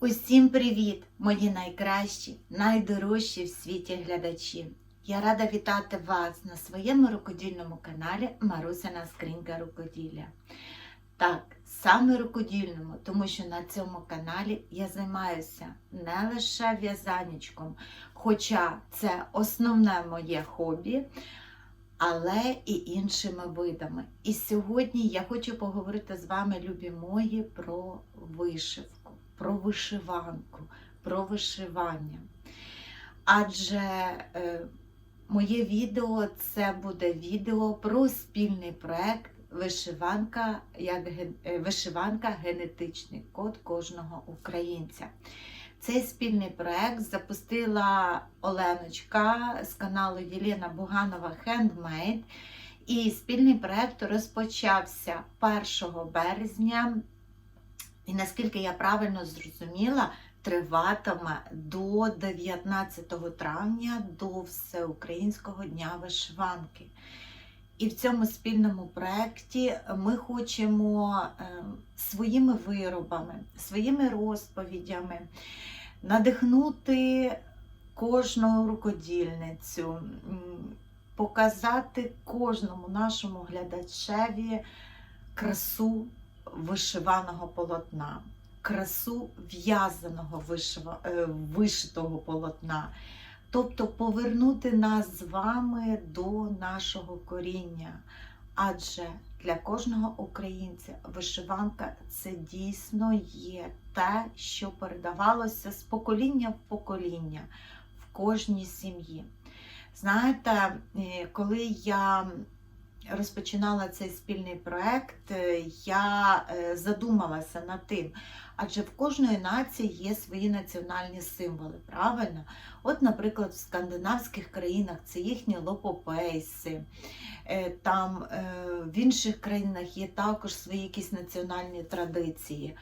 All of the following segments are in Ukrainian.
Усім привіт, мої найкращі, найдорожчі в світі глядачі. Я рада вітати вас на своєму рукодільному каналі Марусина Скринька Рукоділля. Так, саме рукодільному, тому що на цьому каналі я займаюся не лише в'язаннячком, хоча це основне моє хобі, але і іншими видами. І сьогодні я хочу поговорити з вами, любі мої, про вишивку, про вишиванку, про вишивання. Адже е, моє відео це буде відео про спільний проект Вишиванка як ген- е, вишиванка генетичний код кожного українця. Цей спільний проект запустила Оленочка з каналу Єлена Буганова Handmade. І спільний проект розпочався 1 березня. І наскільки я правильно зрозуміла, триватиме до 19 травня до Всеукраїнського дня вишиванки. І в цьому спільному проєкті ми хочемо е, своїми виробами, своїми розповідями надихнути кожну рукодільницю, показати кожному нашому глядачеві красу вишиваного полотна, красу в'язаного е, вишитого полотна. Тобто повернути нас з вами до нашого коріння. Адже для кожного українця вишиванка це дійсно є те, що передавалося з покоління в покоління в кожній сім'ї. Знаєте, е, коли я розпочинала цей спільний проект, е, я е, задумалася над тим, адже в кожної нації є свої національні символи, правильно? От, наприклад, в скандинавських країнах це їхні лопопейси, е, там в інших країнах є також свої якісь національні традиції.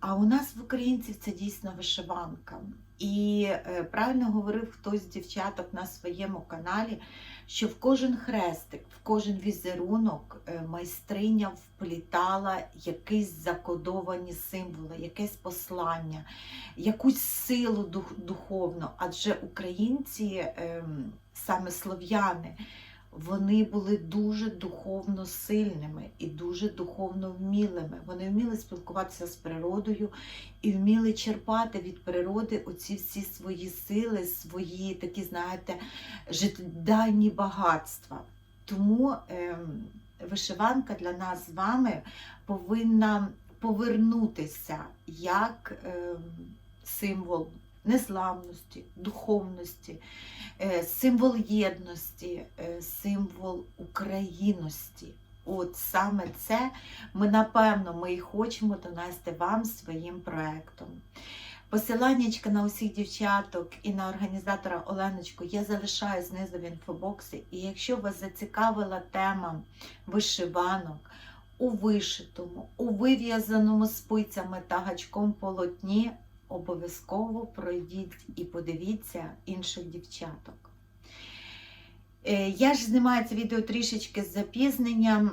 А у нас в українців це дійсно вишиванка. І е, правильно говорив хтось з дівчаток на своєму каналі, що в кожен хрестик, в кожен візерунок е, майстриня вплітала якісь закодовані символи, якесь послання, якусь силу дух- духовну. Адже українці, ем, саме слов'яни, вони були дуже духовно сильними і дуже духовно вмілими. Вони вміли спілкуватися з природою і вміли черпати від природи оці всі свої сили, свої такі, знаєте, життєдайні багатства. Тому ем, вишиванка для нас з вами повинна повернутися як ем, символ незламності, духовності, е, символ єдності, е, символ українності. От саме це ми, напевно, ми і хочемо донести вам своїм проектом. Посиланнячка на усіх дівчаток і на організатора Оленочку я залишаю знизу в інфобоксі. І якщо вас зацікавила тема вишиванок у вишитому, у вив'язаному спицями та гачком полотні, обов'язково пройдіть і подивіться інших дівчаток. Е, Я ж знімаю це відео трішечки з запізненням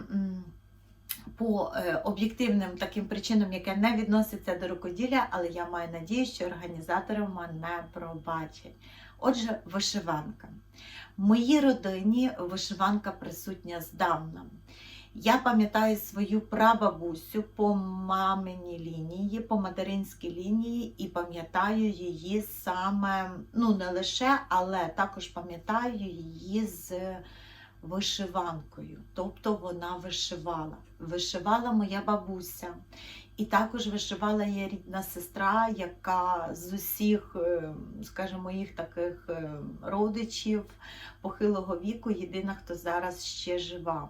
по е, об'єктивним таким причинам, яке не відноситься до рукоділля, але я маю надію, що організатори мене пробачать. Отже, вишиванка. В моїй родині вишиванка присутня здавна. Я пам'ятаю свою прабабусю по маминій лінії, по материнській лінії, і пам'ятаю її саме, ну не лише, але також пам'ятаю її з вишиванкою. Тобто вона вишивала. Вишивала моя бабуся. І також вишивала її рідна сестра, яка з усіх, е, скажімо, моїх таких е, родичів похилого віку, єдина, хто зараз ще жива.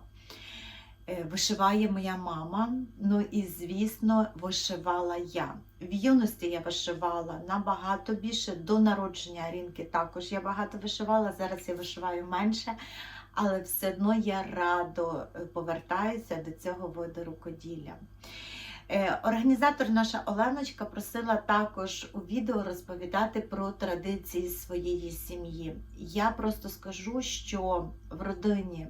Е, Вишиває моя мама, ну і, звісно, вишивала я. В юності я вишивала набагато більше. До народження Арінки також я багато вишивала. Зараз я вишиваю менше, але все одно я радо е, повертаюся до цього виду рукоділля. Е, Організатор наша Оленочка просила також у відео розповідати про традиції своєї сім'ї. Я просто скажу, що в родині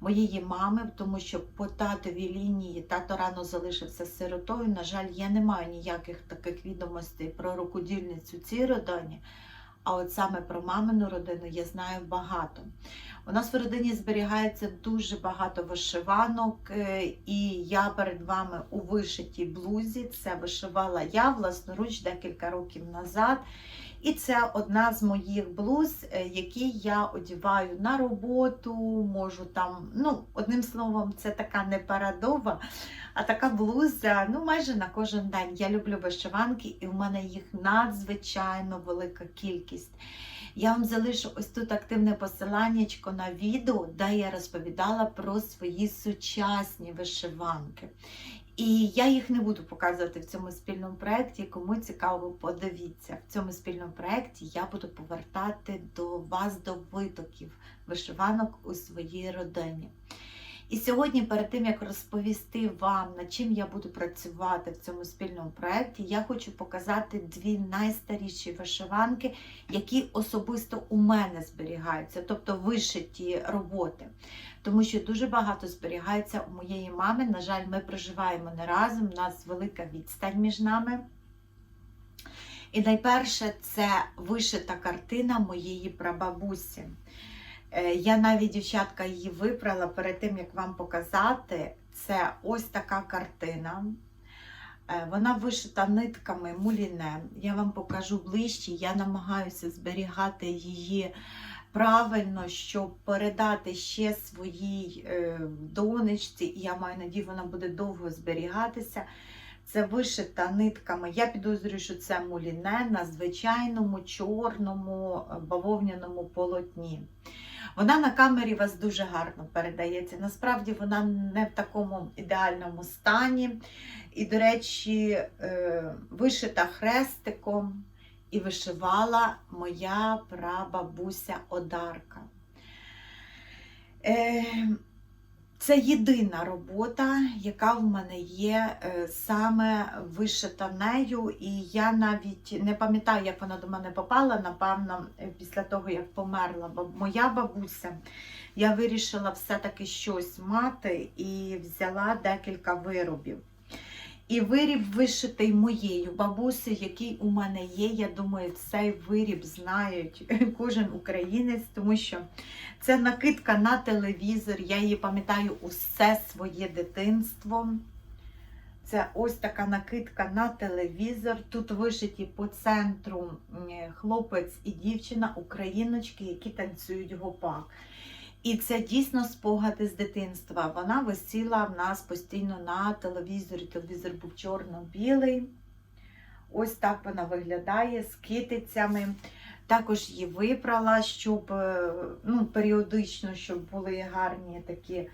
моєї мами, тому що по татовій лінії тато рано залишився сиротою. На жаль, я не маю ніяких таких відомостей про рукодільницю цій родині. А от саме про мамину родину я знаю багато. У нас в родині зберігається дуже багато вишиванок, е, і я перед вами у вишитій блузі. Це вишивала я власноруч декілька років назад. І це одна з моїх блуз, е, які я одіваю на роботу, можу там, ну, одним словом, це така не парадова, а така блуза, ну, майже на кожен день. Я люблю вишиванки, і в мене їх надзвичайно велика кількість. Я вам залишу ось тут активне посиланнячко на відео, де я розповідала про свої сучасні вишиванки. І я їх не буду показувати в цьому спільному проєкті. Кому цікаво, подивіться. В цьому спільному проєкті я буду повертати до вас до витоків вишиванок у своїй родині. І сьогодні, перед тим як розповісти вам, над чим я буду працювати в цьому спільному проєкті, я хочу показати дві найстаріші вишиванки, які особисто у мене зберігаються, тобто вишиті роботи. Тому що дуже багато зберігається у моєї мами. На жаль, ми проживаємо не разом, у нас велика відстань між нами. І найперше це вишита картина моєї прабабусі. Е, Я навіть, дівчатка, її вибрала перед тим, як вам показати. Це ось така картина. Е, Вона вишита нитками муліне. Я вам покажу ближче. Я намагаюся зберігати її правильно, щоб передати ще своїй е, донечці. І я маю надію, вона буде довго зберігатися. Це вишита нитками. Я підозрюю, що це муліне на звичайному чорному бавовняному полотні. Вона на камері вас дуже гарно передається. Насправді вона не в такому ідеальному стані. І, до речі, е, вишита хрестиком і вишивала моя прабабуся Одарка. Це єдина робота, яка в мене є е, саме вишита нею, і я навіть не пам'ятаю, як вона до мене попала. Напевно, е, після того, як померла моя бабуся, я вирішила все-таки щось мати і взяла декілька виробів. І виріб вишитий моєю бабусею, який у мене є. Я думаю, цей виріб знають кожен українець, тому що це накидка на телевізор. Я її пам'ятаю усе своє дитинство. Це ось така накидка на телевізор. Тут вишиті по центру хлопець і дівчина, україночки, які танцюють гопак. І це дійсно спогади з дитинства. Вона висіла в нас постійно на телевізорі. Телевізор був чорно-білий. Ось так вона виглядає з китицями. Також її випрала, щоб е, ну, періодично, щоб були гарні такі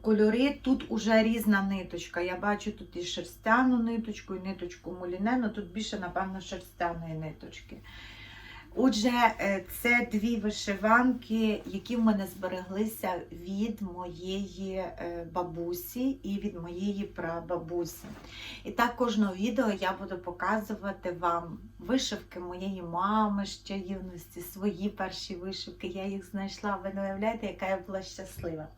кольори. Тут уже різна ниточка. Я бачу тут і шерстяну ниточку, і ниточку муліне, але тут більше, напевно, шерстяної ниточки. Отже, е, це дві вишиванки, які в мене збереглися від моєї е, бабусі і від моєї прабабусі. І так кожного відео я буду показувати вам вишивки моєї мами ще юності, свої перші вишивки. Я їх знайшла. Ви не уявляєте, яка я була щаслива.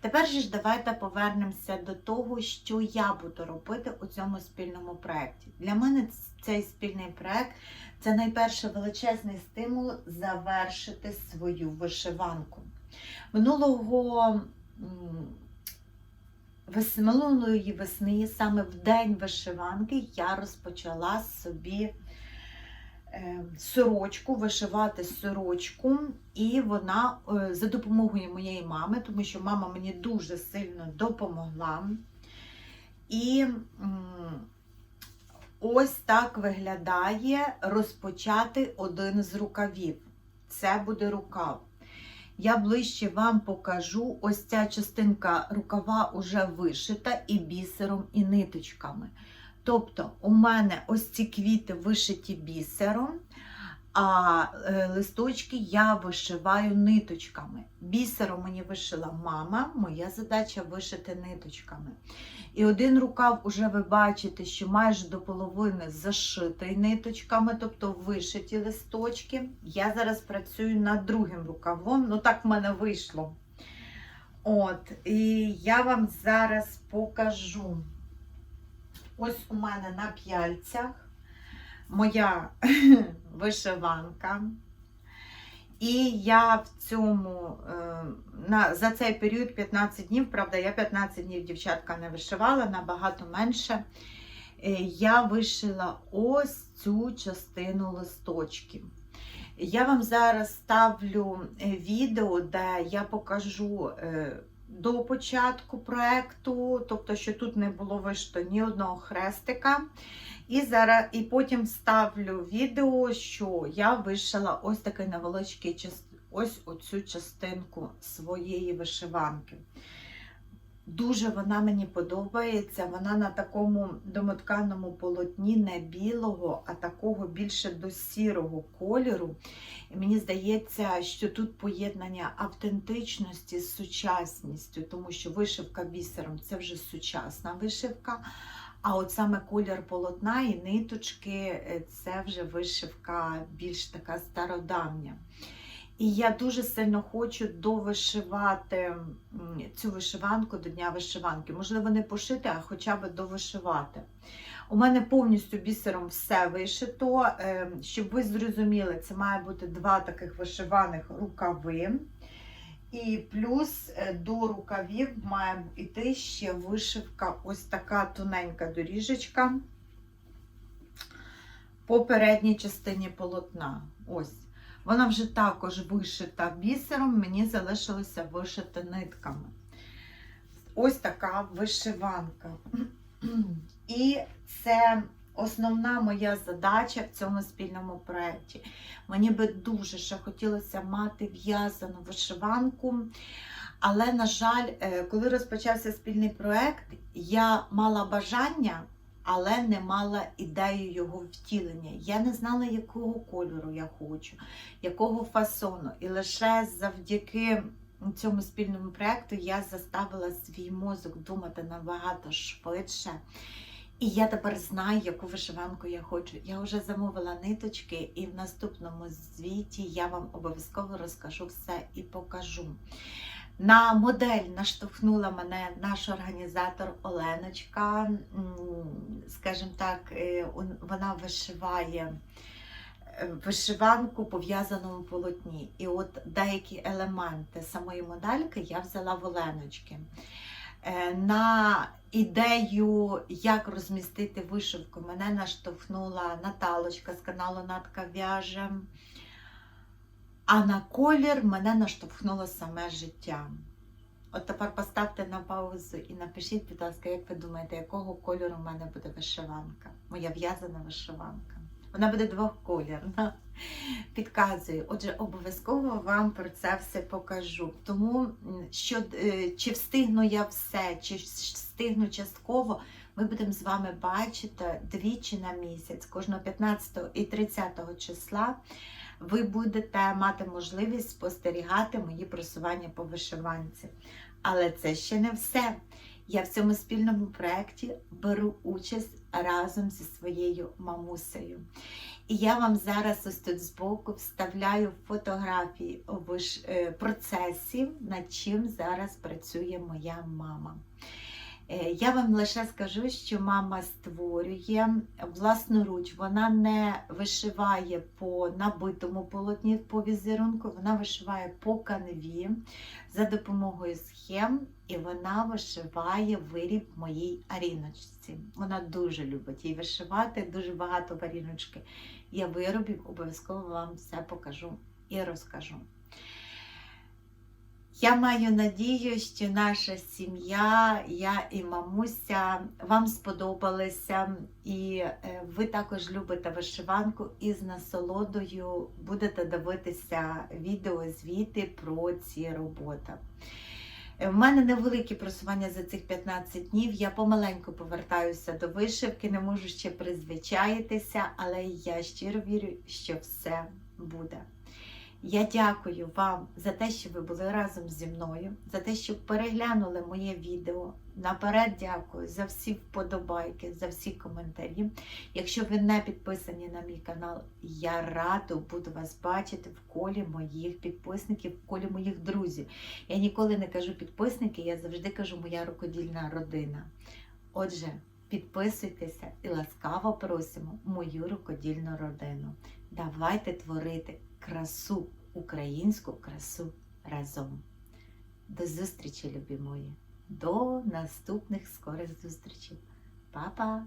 Тепер же ж давайте повернемося до того, що я буду робити у цьому спільному проєкті. Для мене цей спільний проєкт це найперше величезний стимул завершити свою вишиванку. Минулого минулої весни, саме в день вишиванки, я розпочала собі е, сорочку, вишивати сорочку, і вона е, за допомогою моєї мами, тому що мама мені дуже сильно допомогла. І ось так виглядає розпочати один з рукавів. Це буде рукав. Я ближче вам покажу ось ця частинка рукава уже вишита і бісером, і ниточками. Тобто, у мене ось ці квіти вишиті бісером, а е, листочки я вишиваю ниточками. Бісером мені вишила мама, моя задача вишити ниточками. І один рукав, уже ви бачите, що майже до половини зашитий ниточками, тобто вишиті листочки. Я зараз працюю над другим рукавом, ну так в мене вийшло. От, і я вам зараз покажу. Ось у мене на п'яльцях моя вишиванка. І я в цьому е, на, за цей період 15 днів, правда, я 15 днів дівчатка не вишивала, набагато менше. Е, Я вишила ось цю частину листочків. Я вам зараз ставлю е, відео, де я покажу до початку проекту, тобто, що тут не було вишито ні одного хрестика. І зараз, і потім вставлю відео, що я вишила ось такий невеличкий ось оцю частинку своєї вишиванки. Дуже вона мені подобається. Вона на такому домотканому полотні не білого, а такого більше до сірого кольору. І мені здається, що тут поєднання автентичності з сучасністю, тому що вишивка бісером це вже сучасна вишивка. А от саме колір полотна і ниточки е, це вже вишивка більш така стародавня. І я дуже сильно хочу довишивати цю вишиванку до Дня вишиванки. Можливо, не пошити, а хоча б довишивати. У мене повністю бісером все вишито. Е, Щоб ви зрозуміли, це має бути два таких вишиваних рукави. І плюс е, до рукавів має йти ще вишивка, ось така тоненька доріжечка по передній частині полотна. Ось. Вона вже також вишита бісером, мені залишилося вишити нитками. Ось така вишиванка. І це основна моя задача в цьому спільному проєкті. Мені би дуже ще хотілося мати в'язану вишиванку. Але, на жаль, е, коли розпочався спільний проєкт, я мала бажання, але не мала ідею його втілення. Я не знала, якого кольору я хочу, якого фасону. І лише завдяки цьому спільному проєкту я заставила свій мозок думати набагато швидше. І я тепер знаю, яку вишиванку я хочу. Я вже замовила ниточки, і в наступному звіті я вам обов'язково розкажу все і покажу. На модель наштовхнула мене наш організатор Оленочка. Скажімо так, е, вона вишиває е, вишиванку по в'язаному полотні. І от деякі елементи самої модельки я взяла в Оленочки. Е, На ідею, як розмістити вишивку, мене наштовхнула Наталочка з каналу Натка в'яже. А на колір мене наштовхнуло саме життя. От тепер поставте на паузу і напишіть, будь ласка, як ви думаєте, якого кольору в мене буде вишиванка? Моя в'язана вишиванка. Вона буде двохколірна. Підказую. Отже, обов'язково вам про це все покажу. Тому що, е, чи встигну я все, чи встигну частково, ми будемо з вами бачити двічі на місяць, кожного 15 і 30 числа. Ви будете мати можливість спостерігати мої просування по вишиванці. Але це ще не все. Я в цьому спільному проєкті беру участь разом зі своєю мамусею. І я вам зараз ось тут збоку вставляю фотографії е, процесів, над чим зараз працює моя мама. Е, Я вам лише скажу, що мама створює власноруч, вона не вишиває по набитому полотні по візерунку, вона вишиває по канві за допомогою схем, і вона вишиває виріб моїй аріночці. Вона дуже любить її вишивати, дуже багато варіночки. Я виробів, обов'язково вам все покажу і розкажу. Я маю надію, що наша сім'я, я і мамуся вам сподобалися, і е, ви також любите вишиванку і з насолодою будете дивитися відео звіти про ці роботи. Е, В мене невеликі просування за цих 15 днів. Я помаленьку повертаюся до вишивки, не можу ще призвичаїтися, але я щиро вірю, що все буде. Я дякую вам за те, що ви були разом зі мною, за те, що переглянули моє відео. Наперед дякую за всі вподобайки, за всі коментарі. Якщо ви не підписані на мій канал, я радо буду вас бачити в колі моїх підписників, в колі моїх друзів. Я ніколи не кажу підписники, я завжди кажу моя рукодільна родина. Отже, підписуйтеся і ласкаво просимо мою рукодільну родину. Давайте творити красу, українську красу разом. До зустрічі, любі мої! До наступних скорих зустрічей. Па-па!